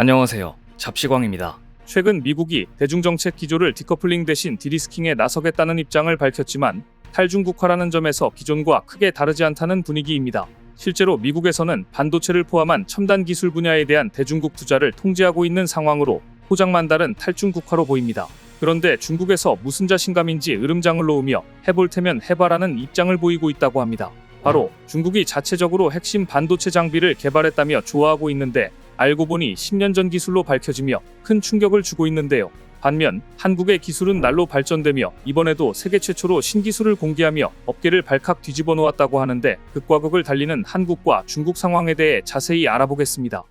안녕하세요. 잡시광입니다. 최근 미국이 대중정책 기조를 디커플링 대신 디리스킹에 나서겠다는 입장을 밝혔지만 탈중국화라는 점에서 기존과 크게 다르지 않다는 분위기입니다. 실제로 미국에서는 반도체를 포함한 첨단 기술 분야에 대한 대중국 투자를 통제하고 있는 상황으로 포장만다른 탈중국화로 보입니다. 그런데 중국에서 무슨 자신감인지 으름장을 놓으며 해볼 테면 해봐라는 입장을 보이고 있다고 합니다. 바로 중국이 자체적으로 핵심 반도체 장비를 개발했다며 좋아하고 있는데 알고 보니 10년 전 기술로 밝혀지며 큰 충격을 주고 있는데요. 반면 한국의 기술은 날로 발전되며 이번에도 세계 최초로 신기술을 공개하며 업계를 발칵 뒤집어 놓았다고 하는데 극과 극을 달리는 한국과 중국 상황에 대해 자세히 알아보겠습니다.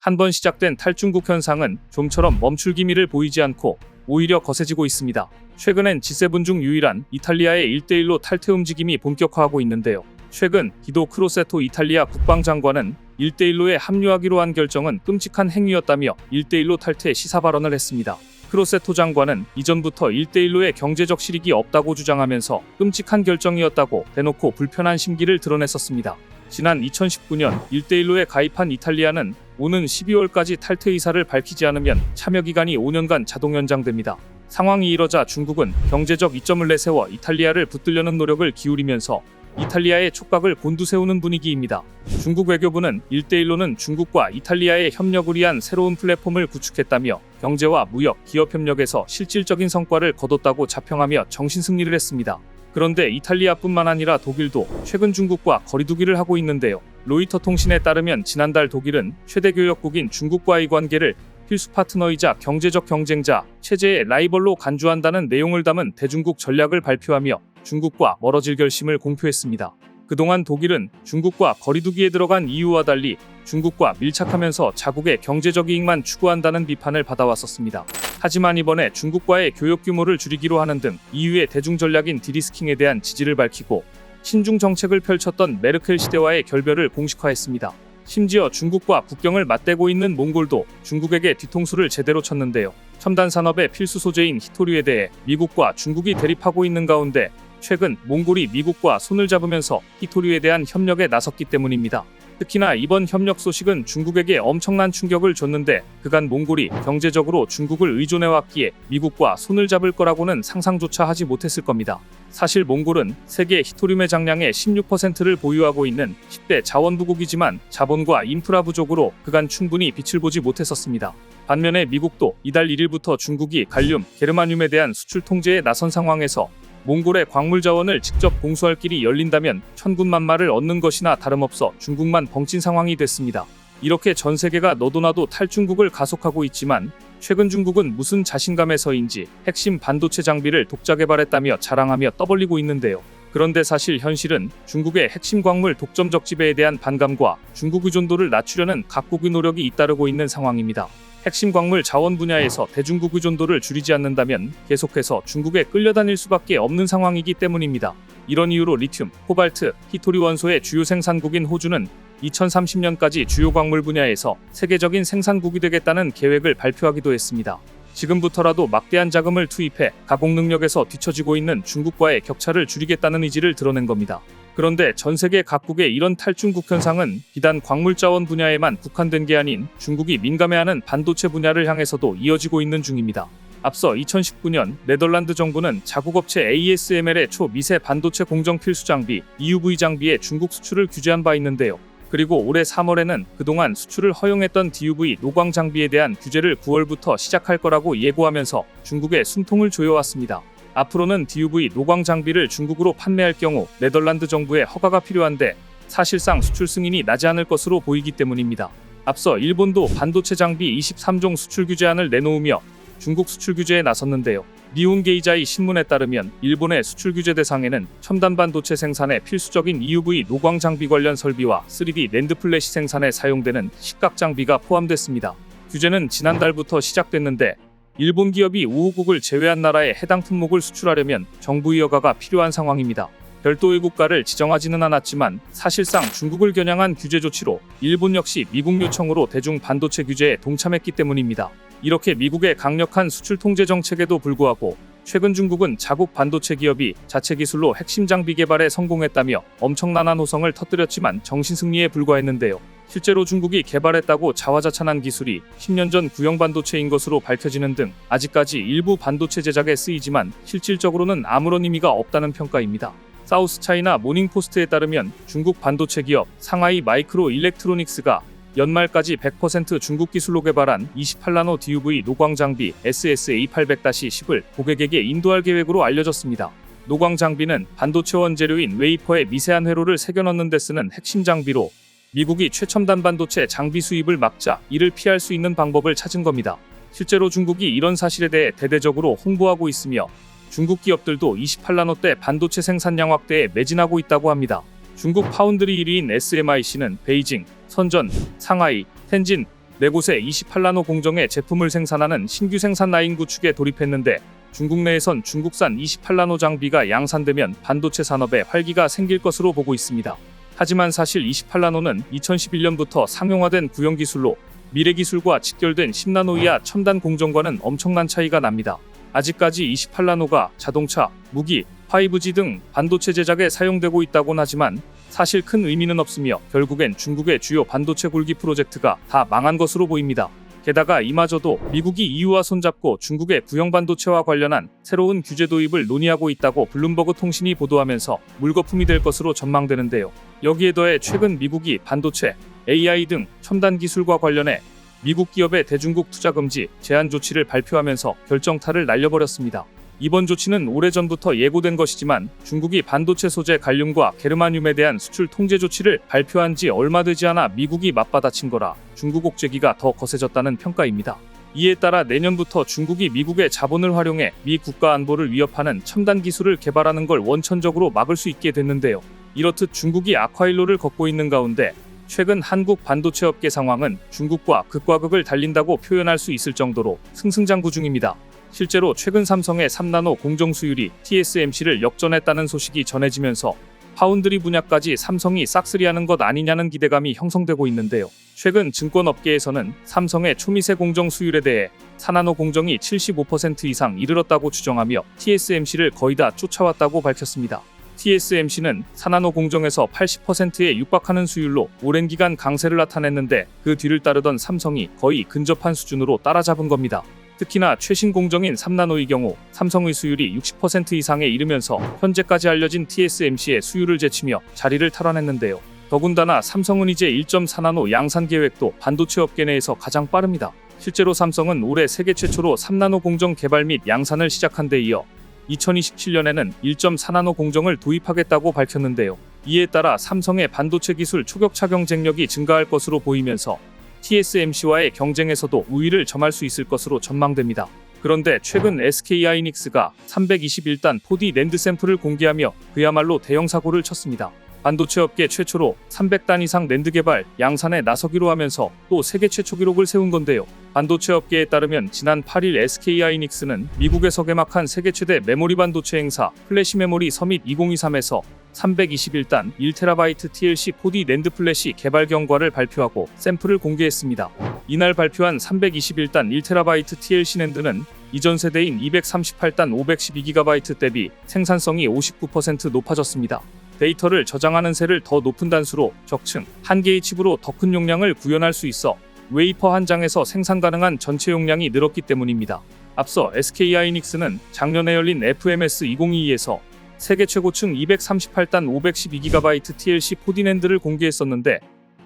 한 번 시작된 탈중국 현상은 좀처럼 멈출 기미를 보이지 않고 오히려 거세지고 있습니다. 최근엔 G7 중 유일한 이탈리아의 1대1로 탈퇴 움직임이 본격화하고 있는데요. 최근 기도 크로세토 이탈리아 국방장관은 1대1로에 합류하기로 한 결정은 끔찍한 행위였다며 1대1로 탈퇴 시사 발언을 했습니다. 크로세토 장관은 이전부터 1대1로의 경제적 실익이 없다고 주장하면서 끔찍한 결정이었다고 대놓고 불편한 심기를 드러냈었습니다. 지난 2019년 1대1로에 가입한 이탈리아는 오는 12월까지 탈퇴 의사를 밝히지 않으면 참여 기간이 5년간 자동 연장됩니다. 상황이 이러자 중국은 경제적 이점을 내세워 이탈리아를 붙들려는 노력을 기울이면서 이탈리아의 촉각을 곤두세우는 분위기입니다. 중국 외교부는 1대1로는 중국과 이탈리아의 협력을 위한 새로운 플랫폼을 구축했다며 경제와 무역, 기업 협력에서 실질적인 성과를 거뒀다고 자평하며 정신 승리를 했습니다. 그런데 이탈리아뿐만 아니라 독일도 최근 중국과 거리두기를 하고 있는데요. 로이터 통신에 따르면 지난달 독일은 최대 교역국인 중국과의 관계를 필수 파트너이자 경제적 경쟁자, 체제의 라이벌로 간주한다는 내용을 담은 대중국 전략을 발표하며 중국과 멀어질 결심을 공표했습니다. 그동안 독일은 중국과 거리두기에 들어간 이유와 달리 중국과 밀착하면서 자국의 경제적 이익만 추구한다는 비판을 받아왔었습니다. 하지만 이번에 중국과의 교역 규모를 줄이기로 하는 등 EU의 대중 전략인 디리스킹에 대한 지지를 밝히고 신중 정책을 펼쳤던 메르켈 시대와의 결별을 공식화했습니다. 심지어 중국과 국경을 맞대고 있는 몽골도 중국에게 뒤통수를 제대로 쳤는데요. 첨단 산업의 필수 소재인 히토류에 대해 미국과 중국이 대립하고 있는 가운데 최근 몽골이 미국과 손을 잡으면서 히토류에 대한 협력에 나섰기 때문입니다. 특히나 이번 협력 소식은 중국에게 엄청난 충격을 줬는데 그간 몽골이 경제적으로 중국을 의존해왔기에 미국과 손을 잡을 거라고는 상상조차 하지 못했을 겁니다. 사실 몽골은 세계 히토륨 매장량의 16%를 보유하고 있는 10대 자원부국이지만 자본과 인프라 부족으로 그간 충분히 빛을 보지 못했었습니다. 반면에 미국도 이달 1일부터 중국이 갈륨, 게르마늄에 대한 수출 통제에 나선 상황에서 몽골의 광물 자원을 직접 공수할 길이 열린다면 천군만마를 얻는 것이나 다름없어 중국만 벙친 상황이 됐습니다. 이렇게 전 세계가 너도나도 탈중국을 가속하고 있지만 최근 중국은 무슨 자신감에서인지 핵심 반도체 장비를 독자 개발했다며 자랑하며 떠벌리고 있는데요. 그런데 사실 현실은 중국의 핵심 광물 독점적 지배에 대한 반감과 중국 의존도를 낮추려는 각국의 노력이 잇따르고 있는 상황입니다. 핵심 광물 자원 분야에서 대중국 의존도를 줄이지 않는다면 계속해서 중국에 끌려다닐 수밖에 없는 상황이기 때문입니다. 이런 이유로 리튬, 코발트, 히토리 원소의 주요 생산국인 호주는 2030년까지 주요 광물 분야에서 세계적인 생산국이 되겠다는 계획을 발표하기도 했습니다. 지금부터라도 막대한 자금을 투입해 가공 능력에서 뒤처지고 있는 중국과의 격차를 줄이겠다는 의지를 드러낸 겁니다. 그런데 전 세계 각국의 이런 탈중국 현상은 비단 광물 자원 분야에만 국한된 게 아닌 중국이 민감해하는 반도체 분야를 향해서도 이어지고 있는 중입니다. 앞서 2019년 네덜란드 정부는 자국 업체 ASML의 초미세 반도체 공정 필수 장비 EUV 장비의 중국 수출을 규제한 바 있는데요. 그리고 올해 3월에는 그동안 수출을 허용했던 DUV 노광 장비에 대한 규제를 9월부터 시작할 거라고 예고하면서 중국의 숨통을 조여왔습니다. 앞으로는 DUV 노광 장비를 중국으로 판매할 경우 네덜란드 정부의 허가가 필요한데 사실상 수출 승인이 나지 않을 것으로 보이기 때문입니다. 앞서 일본도 반도체 장비 23종 수출 규제안을 내놓으며 중국 수출 규제에 나섰는데요. 니온 게이자이 신문에 따르면 일본의 수출 규제 대상에는 첨단 반도체 생산에 필수적인 EUV 노광 장비 관련 설비와 3D 랜드 플래시 생산에 사용되는 식각 장비가 포함됐습니다. 규제는 지난달부터 시작됐는데 일본 기업이 우호국을 제외한 나라에 해당 품목을 수출하려면 정부의 허가가 필요한 상황입니다. 별도의 국가를 지정하지는 않았지만 사실상 중국을 겨냥한 규제 조치로 일본 역시 미국 요청으로 대중 반도체 규제에 동참했기 때문입니다. 이렇게 미국의 강력한 수출 통제 정책에도 불구하고 최근 중국은 자국 반도체 기업이 자체 기술로 핵심 장비 개발에 성공했다며 엄청난 호성을 터뜨렸지만 정신 승리에 불과했는데요. 실제로 중국이 개발했다고 자화자찬한 기술이 10년 전 구형 반도체인 것으로 밝혀지는 등 아직까지 일부 반도체 제작에 쓰이지만 실질적으로는 아무런 의미가 없다는 평가입니다. 사우스 차이나 모닝포스트에 따르면 중국 반도체 기업 상하이 마이크로 일렉트로닉스가 연말까지 100% 중국 기술로 개발한 28나노 DUV 노광 장비 SSA800-10을 고객에게 인도할 계획으로 알려졌습니다. 노광 장비는 반도체 원재료인 웨이퍼에 미세한 회로를 새겨 넣는 데 쓰는 핵심 장비로 미국이 최첨단 반도체 장비 수입을 막자 이를 피할 수 있는 방법을 찾은 겁니다. 실제로 중국이 이런 사실에 대해 대대적으로 홍보하고 있으며 중국 기업들도 28나노대 반도체 생산량 확대에 매진하고 있다고 합니다. 중국 파운드리 1위인 SMIC는 베이징, 선전, 상하이, 텐진 네 곳에 28나노 공정의 제품을 생산하는 신규 생산 라인 구축에 돌입했는데 중국 내에선 중국산 28나노 장비가 양산되면 반도체 산업에 활기가 생길 것으로 보고 있습니다. 하지만 사실 28나노는 2011년부터 상용화된 구형 기술로 미래 기술과 직결된 10나노 이하 첨단 공정과는 엄청난 차이가 납니다. 아직까지 28나노가 자동차, 무기, 5G 등 반도체 제작에 사용되고 있다곤 하지만 사실 큰 의미는 없으며 결국엔 중국의 주요 반도체 굴기 프로젝트가 다 망한 것으로 보입니다. 게다가 이마저도 미국이 EU와 손잡고 중국의 구형 반도체와 관련한 새로운 규제 도입을 논의하고 있다고 블룸버그 통신이 보도하면서 물거품이 될 것으로 전망되는데요. 여기에 더해 최근 미국이 반도체, AI 등 첨단 기술과 관련해 미국 기업의 대중국 투자 금지 제한 조치를 발표하면서 결정타를 날려버렸습니다. 이번 조치는 오래전부터 예고된 것이지만 중국이 반도체 소재 갈륨과 게르마늄에 대한 수출 통제 조치를 발표한 지 얼마 되지 않아 미국이 맞받아친 거라 중국 옥죄기가 더 거세졌다는 평가입니다. 이에 따라 내년부터 중국이 미국의 자본을 활용해 미 국가 안보를 위협하는 첨단 기술을 개발하는 걸 원천적으로 막을 수 있게 됐는데요. 이렇듯 중국이 악화일로를 걷고 있는 가운데 최근 한국 반도체 업계 상황은 중국과 극과 극을 달린다고 표현할 수 있을 정도로 승승장구 중입니다. 실제로 최근 삼성의 3나노 공정 수율이 TSMC를 역전했다는 소식이 전해지면서 파운드리 분야까지 삼성이 싹쓸이하는 것 아니냐는 기대감이 형성되고 있는데요. 최근 증권업계에서는 삼성의 초미세 공정 수율에 대해 4나노 공정이 75% 이상 이르렀다고 주장하며 TSMC를 거의 다 쫓아왔다고 밝혔습니다. TSMC는 4나노 공정에서 80%에 육박하는 수율로 오랜 기간 강세를 나타냈는데 그 뒤를 따르던 삼성이 거의 근접한 수준으로 따라잡은 겁니다. 특히나 최신 공정인 3나노의 경우 삼성의 수율이 60% 이상에 이르면서 현재까지 알려진 TSMC의 수율을 제치며 자리를 탈환했는데요. 더군다나 삼성은 이제 1.4나노 양산 계획도 반도체 업계 내에서 가장 빠릅니다. 실제로 삼성은 올해 세계 최초로 3나노 공정 개발 및 양산을 시작한 데 이어 2027년에는 1.4나노 공정을 도입하겠다고 밝혔는데요. 이에 따라 삼성의 반도체 기술 초격차 경쟁력이 증가할 것으로 보이면서 TSMC와의 경쟁에서도 우위를 점할 수 있을 것으로 전망됩니다. 그런데 최근 SK 하이닉스가 321단 4D 랜드 샘플을 공개하며 그야말로 대형 사고를 쳤습니다. 반도체 업계 최초로 300단 이상 랜드 개발, 양산에 나서기로 하면서 또 세계 최초 기록을 세운 건데요. 반도체 업계에 따르면 지난 8일 SK 하이닉스는 미국에서 개막한 세계 최대 메모리 반도체 행사 플래시 메모리 서밋 2023에서 321단 1TB TLC 4D 랜드 플래시 개발 경과를 발표하고 샘플을 공개했습니다. 이날 발표한 321단 1TB TLC 랜드는 이전 세대인 238단 512GB 대비 생산성이 59% 높아졌습니다. 데이터를 저장하는 세를 더 높은 단수로 적층 한 개의 칩으로 더 큰 용량을 구현할 수 있어 웨이퍼 한 장에서 생산 가능한 전체 용량이 늘었기 때문입니다. 앞서 SK 하이닉스는 작년에 열린 FMS 2022에서 세계 최고층 238단 512GB TLC 4D 랜드를 공개했었는데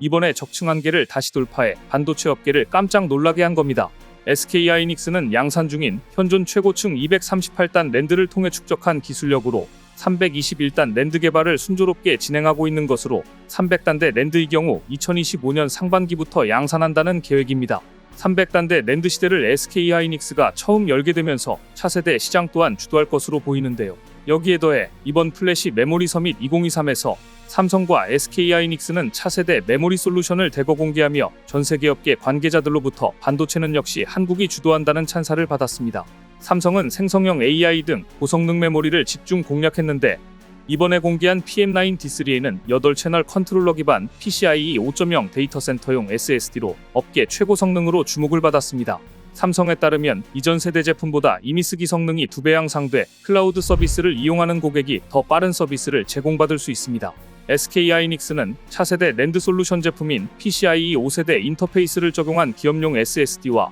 이번에 적층 한계를 다시 돌파해 반도체 업계를 깜짝 놀라게 한 겁니다. SK 하이닉스는 양산 중인 현존 최고층 238단 랜드를 통해 축적한 기술력으로 321단 랜드 개발을 순조롭게 진행하고 있는 것으로 300단대 랜드의 경우 2025년 상반기부터 양산한다는 계획입니다. 300단대 랜드 시대를 SK 하이닉스가 처음 열게 되면서 차세대 시장 또한 주도할 것으로 보이는데요. 여기에 더해 이번 플래시 메모리 서밋 2023에서 삼성과 SK 하이닉스는 차세대 메모리 솔루션을 대거 공개하며 전 세계 업계 관계자들로부터 반도체는 역시 한국이 주도한다는 찬사를 받았습니다. 삼성은 생성형 AI 등 고성능 메모리를 집중 공략했는데 이번에 공개한 PM9D3에는 8채널 컨트롤러 기반 PCIe 5.0 데이터 센터용 SSD로 업계 최고 성능으로 주목을 받았습니다. 삼성에 따르면 이전 세대 제품보다 이미 쓰기 성능이 2배 향상돼 클라우드 서비스를 이용하는 고객이 더 빠른 서비스를 제공받을 수 있습니다. SK 하이닉스는 차세대 랜드 솔루션 제품인 PCIe 5세대 인터페이스를 적용한 기업용 SSD와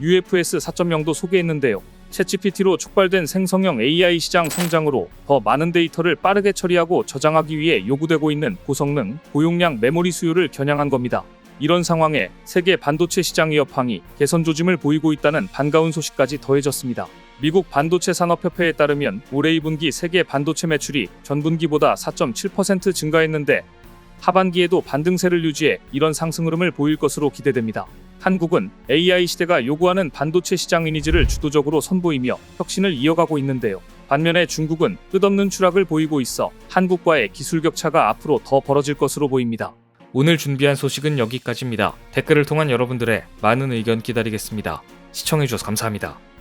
UFS 4.0도 소개했는데요. 챗GPT로 촉발된 생성형 AI 시장 성장으로 더 많은 데이터를 빠르게 처리하고 저장하기 위해 요구되고 있는 고성능, 고용량 메모리 수요를 겨냥한 겁니다. 이런 상황에 세계 반도체 시장의 여팡이 개선 조짐을 보이고 있다는 반가운 소식까지 더해졌습니다. 미국 반도체 산업협회에 따르면 올해 2분기 세계 반도체 매출이 전분기보다 4.7% 증가했는데 하반기에도 반등세를 유지해 이런 상승 흐름을 보일 것으로 기대됩니다. 한국은 AI 시대가 요구하는 반도체 시장 이니지를 주도적으로 선보이며 혁신을 이어가고 있는데요. 반면에 중국은 끝없는 추락을 보이고 있어 한국과의 기술 격차가 앞으로 더 벌어질 것으로 보입니다. 오늘 준비한 소식은 여기까지입니다. 댓글을 통한 여러분들의 많은 의견 기다리겠습니다. 시청해주셔서 감사합니다.